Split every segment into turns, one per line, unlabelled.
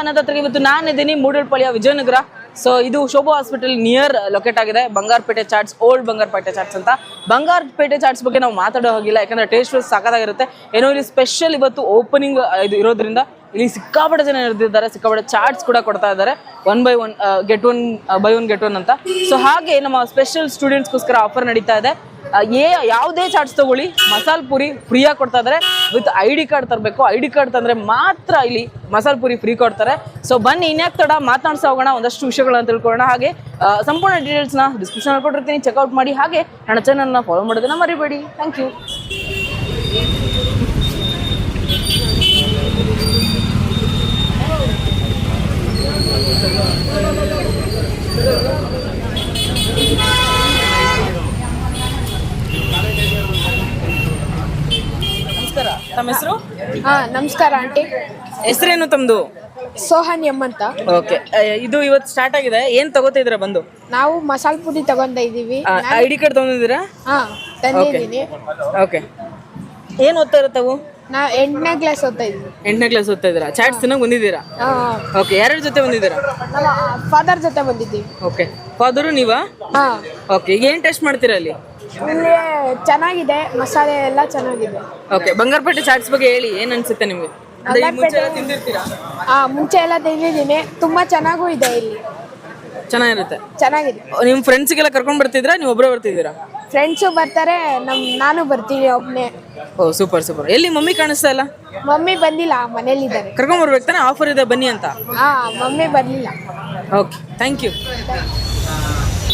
Digital ಹತ್ರ ಇವತ್ತು ನಾನಿದ್ದೀನಿ ಮೂಡಲ್ಪಳ್ಳಿಯ ವಿಜಯನಗರ. ಸೊ ಇದು ಶೋಭಾ ಹಾಸ್ಪಿಟಲ್ ನಿಯರ್ ಲೊಕೇಟ್ ಆಗಿದೆ. ಬಂಗಾರಪೇಟೆ ಚಾಟ್ಸ್ ಓಲ್ಡ್ ಬಂಗಾರಪೇಟೆ ಚಾಟ್ಸ್ ಅಂತ. ಬಂಗಾರಪೇಟೆ ಚಾಟ್ಸ್ ಬಗ್ಗೆ ನಾವು ಮಾತಾಡೋ ಹೋಗಿಲ್ಲ, ಯಾಕಂದ್ರೆ ಟೇಸ್ಟ್ ಸಾಕಾಗಿರುತ್ತೆ ಏನೋ ಇಲ್ಲಿ ಸ್ಪೆಷಲ್ ಇವತ್ತು ಓಪನಿಂಗ್ ಇದು ಇರೋದ್ರಿಂದ ಇಲ್ಲಿ ಸಿಕ್ಕಾಪಟ್ಟೆ ಜನ ಇರ್ತಿದ್ದಾರೆ ಸಿಕ್ಕಾಪಟ್ಟೆ ಚಾಟ್ಸ್ ಕೂಡ ಕೊಡ್ತಾ ಇದ್ದಾರೆ. One buy one get one buy one get one ಅಂತ. ಸೊ ಹಾಗೆ ನಮ್ಮ ಸ್ಪೆಷಲ್ ಸ್ಟೂಡೆಂಟ್ಸ್ಗೋಸ್ಕರ ಆಫರ್ ನಡೀತಾ ಇದೆ. ಏ, ಯಾವುದೇ ಚಾಟ್ಸ್ ತಗೊಳ್ಳಿ. ಮಸಾಲೆ ಪುರಿ ಫ್ರೀಯಾಗಿ ಕೊಡ್ತಾ ಇದ್ದಾರೆ ವಿತ್ ಐ ಡಿ ಕಾರ್ಡ್ ತರಬೇಕು. ಐ ಡಿ ಕಾರ್ಡ್ ತಂದರೆ ಮಾತ್ರ ಇಲ್ಲಿ ಮಸಾಲೆ ಪುರಿ ಫ್ರೀ ಕೊಡ್ತಾರೆ. ಸೊ ಬನ್ನಿ, ಇನ್ಯಾಕೆ ತಡ ಮಾತಾಡ್ಸ ಹೋಗೋಣ ಒಂದಷ್ಟು ವಿಷಯಗಳನ್ನ ತಿಳ್ಕೊಳ್ಳೋಣ. ಹಾಗೆ ಸಂಪೂರ್ಣ ಡೀಟೇಲ್ಸ್ನ ಡಿಸ್ಕ್ರಿಪ್ಷನ್ ಕೊಟ್ಟಿರ್ತೀನಿ. ಚೆಕ್ಔಟ್ ಮಾಡಿ. ಹಾಗೆ, ನನ್ನ ಚಾನಲ್ನ ಫಾಲೋ ಮಾಡೋದನ್ನ ಮರಿಬೇಡಿ. ಥ್ಯಾಂಕ್ ಯು ತಮ್ಮ ಹೆಸರು
ಹಾ ನಮಸ್ಕಾರ ಆಂಟಿ.
ಹೆಸರೇನು ತಮ್ದು?
ಸೋಹನ್ ಎಂ ಅಂತ.
ಓಕೆ. ಇದು ಇವತ್ತು ಸ್ಟಾರ್ಟ್ ಆಗಿದೆ. ಏನ್ ತಗೋತಿದ್ರ ಬಂದು?
ನಾವು ಮಸಾಲ ಪುಡಿ ತಗೊಂಡ ಇದೀವಿ
ಐ ಡಿ ಕಾರ್ಡ್ ತಗೊಂಡಿದ್ದೀರಾ?
ಹಾ ತಂದಿದ್ದೀನಿ.
ಓಕೆ. ಏನು ಓದ್ತಾ ಇರುತ್ತವು
ನಾ ಎಂಟನೇ ಕ್ಲಾಸ್ ಓದ್ತಾ ಇದ್ವಿ
ಎಂಟನೇ ಕ್ಲಾಸ್ ಓದ್ತಾ ಇದ್ದೀರಾ? ಚಾಟ್ಸ್ ತಿನ್ನೋಕೆ ಬಂದಿದ್ದೀರಾ? ಓಕೆ ಯಾರ್ಯಾರ ಜೊತೆ ಬಂದಿದ್ದೀರಾ?
ನಮ್ಮ ಫಾದರ್ ಜೊತೆ ಬಂದಿದ್ದೀವಿ.
ಓಕೆ. ಫಾದರು ನೀವಾ?
ಹಾ.
ಓಕೆ ಈಗ ಏನು ಟೆಸ್ಟ್ ಮಾಡ್ತೀರಾ ಅಲ್ಲಿ?
ಇಲ್ಲಿ ಚೆನ್ನಾಗಿದೆ ಮಸಾಲೆ ಎಲ್ಲ ಚೆನ್ನಾಗಿದೆ.
ಓಕೆ ಬಂಗಾರಪೇಟೆ ಚಾಟ್ಸ್ ಬಗ್ಗೆ ಹೇಳಿ ಏನ್ ಅನ್ಸುತ್ತೆ ನಿಮ್ಗೆ? ಅಂದ್ರೆ ಈ ಮುಂಚೆ ಎಲ್ಲ ತಿಂದಿರ್ತೀರಾ?
ಹಾ ಮುಂಚೆ ಎಲ್ಲ ತಿಂದಿದ್ದೀನಿ. ತುಂಬಾ ಚೆನ್ನಾಗೂ ಇದೆ ಇಲ್ಲಿ.
ಚೆನ್ನಾಗಿರುತ್ತೆ.
ಚೆನ್ನಾಗಿದೆ.
ನಿಮ್ಮ ಫ್ರೆಂಡ್ಸಿಗೆಲ್ಲ ಕರ್ಕೊಂಡು ಬರ್ತಿದ್ರ ನೀವು ಒಬ್ಬರೇ ಬರ್ತಿದ್ದೀರಾ?
ಫ್ರೆಂಡ್ಸು ಬರ್ತಾರೆ ನಮ್ ನಾನು ಬರ್ತೀನಿ ಒಬ್ನೇ.
ಓ ಸೂಪರ್ ಸೂಪರ್ ಎಲ್ಲಿ ಮಮ್ಮಿ ಕಾಣಿಸ್ತಾ ಇಲ್ಲ?
ಮಮ್ಮಿ ಬಂದಿಲ್ಲ ಮನೇಲಿದ್ದಾರೆ.
ಕರ್ಕೊಂಡ್ ಬರ್ಬೇಕು ತಾನೆ? ಆಫರ್ ಇದೆ ಬನ್ನಿ ಅಂತ.
ಹಾ ಮಮ್ಮಿ ಬರ್ಲಿಲ್ಲ.
ಓಕೆ ಥ್ಯಾಂಕ್ ಯು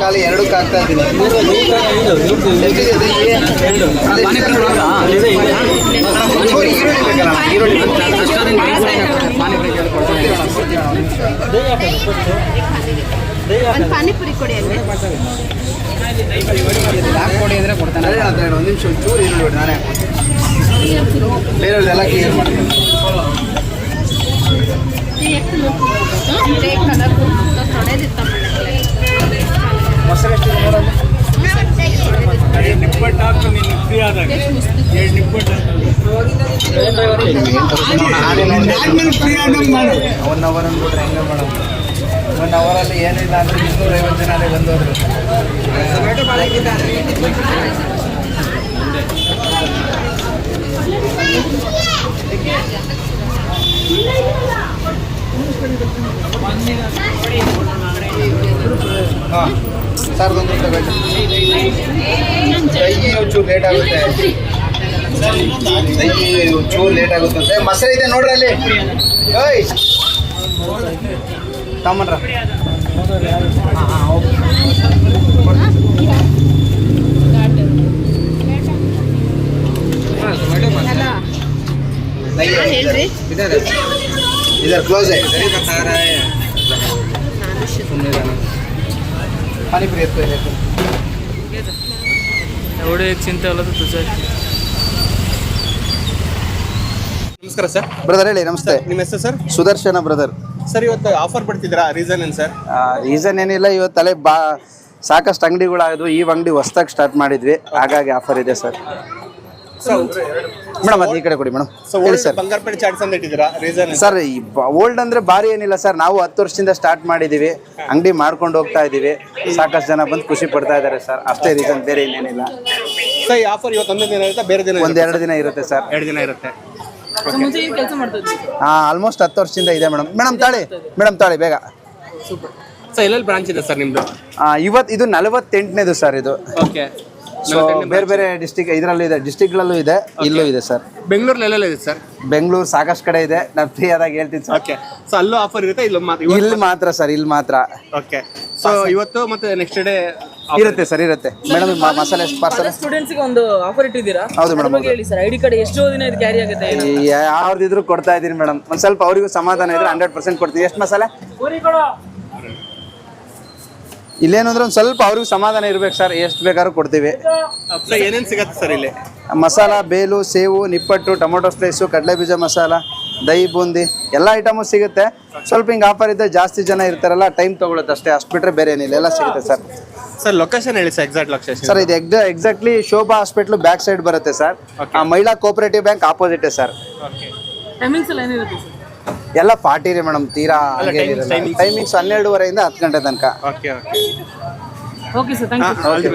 ಖಾಲಿ ಎರಡಕ್ಕೆ ಹಾಕ್ತಾ ಇದ್ದೀನಿ ಎಷ್ಟಿದೆ ಇದು? ಈರುಳ್ಳಿ ಬೇಕಲ್ಲ? ಈರುಳ್ಳಿ ಹಾಕ್ಕೊಡಿ ಅಂದ್ರೆ ಕೊಡ್ತಾನೆ ಅದೇ ಹೇಳ್ತಾ ಇರೋದು, ಒಂದು ನಿಮಿಷ ಒಂಚೂರು ಈರುಳ್ಳಿ ಬಿಡಿ ನಾನೇ ಹಾಕ್ಕೊಡ್ತೀನಿ. ಬೇರೆಯವ್ರದ್ದೆಲ್ಲ ಕ್ಲಿಯರ್ ಮಾಡ್ತೀನಿ ಮೊಸರು ಎಷ್ಟಿದೆ ನೋಡಲ್ಲ ಒನ್ ಅವರ್ ಅಂದ್ಬಿಟ್ರೆ ಹೆಂಗೆ ಮೇಡಮ್ ಒನ್ ಅವರಲ್ಲಿ ಏನಿಲ್ಲ ಅಂದ್ರೆ ಇನ್ನೂರೈವತ್ತು ಜನ ಅದೇ ಬಂದವರು ಹಾಂ. ಸಾವಿರದೊಂದು ತಗೊಳ್ಳಿ ದಹಿ ಒಂಚೂರು ಲೇಟ್ ಆಗುತ್ತೆ. ಒಂಚೂರು ಲೇಟ್ ಆಗುತ್ತಂತೆ. ಮೊಸರು ಇದೆ ನೋಡ್ರಿ ಅಲ್ಲಿ. ಓಯ್ ತಮ್ಮನ್ರ. ಇದಾರೆ ಹಾಂ ಕ್ಲೋಸ್ ಆಗಿದೆ. ಸರಿ ಸುಮ್ಮನೆ पूरी ಎತ್ತು ಎತ್ತು.
एवढे एक चिंता आलं तर तुझं
ನಮಸ್ಕಾರ ಸರ್
ಬ್ರದರ್ ಹೇಳಿ ನಮಸ್ತೆ
ನಿಮ್ಮ ಹೆಸರು ಸರ್
ಸುದರ್ಶನ ಬ್ರದರ್
ಸರ್ ಇವತ್ತು ಆಫರ್ ಪಡ್ತಿದ್ದೀರಾ ರೀಸನ್ ಏನು ಸರ್
ರೀಸನ್ ಏನಿಲ್ಲ ಇವತ್ತು ತಲೆ ಬಾ ಸಾಕಷ್ಟು ಅಂಗಡಿಗಳಾದವು ಈ ಅಂಗಡಿ ಹೊಸ್ದಾಗಿ ಸ್ಟಾರ್ಟ್ ಮಾಡಿದ್ವಿ ಹಾಗಾಗಿ ಆಫರ್ ಇದೆ ಸರ್ ಮೇಡಮ್ ಅದು ಈ ಕಡೆ ಕೊಡಿ ಮೇಡಮ್ ಸರ್
ಬಂಗಾರಪೇಟೆ ಚಾಟ್ಸ್ ಅಂತ ಇಟ್ಟಿದ್ದೀರಾ? ರೀಸನ್
ಸರ್ ಈ ಓಲ್ಡ್ ಅಂದ್ರೆ ಭಾರಿ ಏನಿಲ್ಲ ಸರ್ ನಾವು ಹತ್ತು ವರ್ಷದಿಂದ ಸ್ಟಾರ್ಟ್ ಮಾಡಿದೀವಿ. ಅಂಗಡಿ ಮಾಡ್ಕೊಂಡು ಹೋಗ್ತಾ ಇದೀವಿ. ಸಾಕಷ್ಟು ಜನ ಬಂದು ಖುಷಿ ಪಡ್ತಾ ಇದ್ದಾರೆ ಸರ್ ಅಷ್ಟೇ ರೀಸನ್ ಬೇರೆ ಇನ್ನೇನಿಲ್ಲ.
ಸೊ ಈ ಆಫರ್ ಇವತ್ತು ಒಂದೇ ದಿನ ಇರುತ್ತೆ? ಬೇರೆ ದಿನ
ಒಂದ್ ಎರಡು ದಿನ ಇರುತ್ತೆ ಸರ್
ಎರಡು ದಿನ ಇರುತ್ತೆ.
ಮುಂಚೆ ಕೆಲಸ ಮಾಡ್ತಿದ್ವಿ
ಹಾ ಆಲ್ಮೋಸ್ಟ್ ಹತ್ತು ವರ್ಷದಿಂದ ಇದೆ ಮೇಡಮ್ ಮೇಡಮ್ ತಾಳಿ. ಮೇಡಮ್ ತಾಳಿ ಬೇಗ.
ಸರ್ ಎಲ್ಲೆಲ್ಲಿ ಬ್ರಾಂಚ್ ಇದೆ ಸರ್ ನಿಮ್ದು?
ಆ, ಇವತ್ತು ಇದು ನಲವತ್ತೆಂಟನೇದು ಸರ್ ಇದು.
ಓಕೆ
ಸೊ ಬೇರೆ ಬೇರೆ ಡಿಸ್ಟಿಕ್ ಇದರಲ್ಲೂ ಇದೆ ಡಿಸ್ಟಿಕ್ಗಳಲ್ಲೂ ಇದೆ. ಇಲ್ಲೂ ಇದೆ ಸರ್
ಬೆಂಗಳೂರಲ್ಲಿ ಎಲ್ಲೆಲ್ಲ ಇದೆ ಸರ್
ಬೆಂಗಳೂರು ಸಾಕಷ್ಟು ಕಡೆ ಇದೆ. ನಾನು ಫ್ರೀ ಆದಾಗ ಹೇಳ್ತೀನಿ ಸರ್
ಓಕೆ ಸೊ ಅಲ್ಲೂ ಆಫರ್ ಇರುತ್ತೆ ಇಲ್ಲಿ ಮಾತ್ರ?
ಇಲ್ಲಿ ಮಾತ್ರ ಸರ್ ಇಲ್ಲಿ ಮಾತ್ರ.
ಓಕೆ ಸೊ ಇವತ್ತು ಮತ್ತೆ ನೆಕ್ಸ್ಟ್ ಡೇ
ಇರುತ್ತೆ. ಸರ್ ಇರುತ್ತೆ. ಮೇಡಮ್ ಮಸಾಲೆ ಪಾರ್ಸಲ್
ಸ್ಟೂಡೆಂಟ್ಸ್ಗೆ ಒಂದು ಆಫರ್ ಇಟ್ಟಿದ್ದೀರಾ?
ಹೌದು ಮೇಡಮ್
ಹೇಳಿ ಸರ್ ಐಡಿ ಕಾರ್ಡ್ ಎಷ್ಟೋ ದಿನ ಇದು ಕ್ಯಾರಿ ಆಗುತ್ತೆ
ಯಾವ್ದಿದ್ರು ಕೊಡ್ತಾ ಇದೀನಿ ಮೇಡಮ್ ಒಂದ್ ಸ್ವಲ್ಪ ಅವರಿಗೂ ಸಮಾಧಾನ ಇದ್ರೆ ಹಂಡ್ರೆಡ್ ಪರ್ಸೆಂಟ್ ಕೊಡ್ತೀನಿ. ಎಷ್ಟು ಮಸಾಲೆ? ಇಲ್ಲೇನಂದ್ರೆ ಒಂದು ಸ್ವಲ್ಪ ಅವ್ರಿಗೆ ಸಮಾಧಾನ ಇರ್ಬೇಕು ಸರ್ ಎಷ್ಟು ಬೇಕಾದ್ರೂ ಕೊಡ್ತೀವಿ.
ಸರ್ ಏನೇನು ಸಿಗತ್ತೆ ಸರ್ ಇಲ್ಲಿ?
ಮಸಾಲ ಬೇಲು ಸೇವು ನಿಪ್ಪಟ್ಟು ಟೊಮೊಟೊ ಸ್ಲೈಸು ಕಡಲೆ ಬೀಜ ಮಸಾಲ ದಹಿ ಬೂಂದಿ ಎಲ್ಲ ಐಟಮು ಸಿಗುತ್ತೆ. ಸ್ವಲ್ಪ ಹಿಂಗೆ ಆಫರ್ ಇದ್ದರೆ ಜಾಸ್ತಿ ಜನ ಇರ್ತಾರಲ್ಲ ಟೈಮ್ ತೊಗೊಳುತ್ತೆ ಅಷ್ಟೇ ಅಷ್ಟು ಬಿಟ್ಟರೆ ಬೇರೆ ಏನಿಲ್ಲ ಎಲ್ಲ ಸಿಗುತ್ತೆ ಸರ್.
ಸರ್ ಲೊಕೇಶನ್ ಹೇಳಿ ಸರ್ ಎಕ್ಸಾಕ್ಟ್ ಲೊಕೇಶನ್
ಸರ್ ಇದು exa exactly Shobha hospital back side ಬರುತ್ತೆ ಸರ್. ಆ Mahila cooperative bank opposite sir.
Timings ಎಲ್ಲ ಏನಿರುತ್ತೆ ಸರ್?
ಎಲ್ಲ ಪಾರ್ಟಿ ರೀ ಮೇಡಮ್ ತೀರಾ. ಟೈಮಿಂಗ್ಸ್ ಹನ್ನೆರಡುವರೆಯಿಂದ ಹತ್ತು ಗಂಟೆ ತನಕ.
Okay okay
okay sir thank you
okay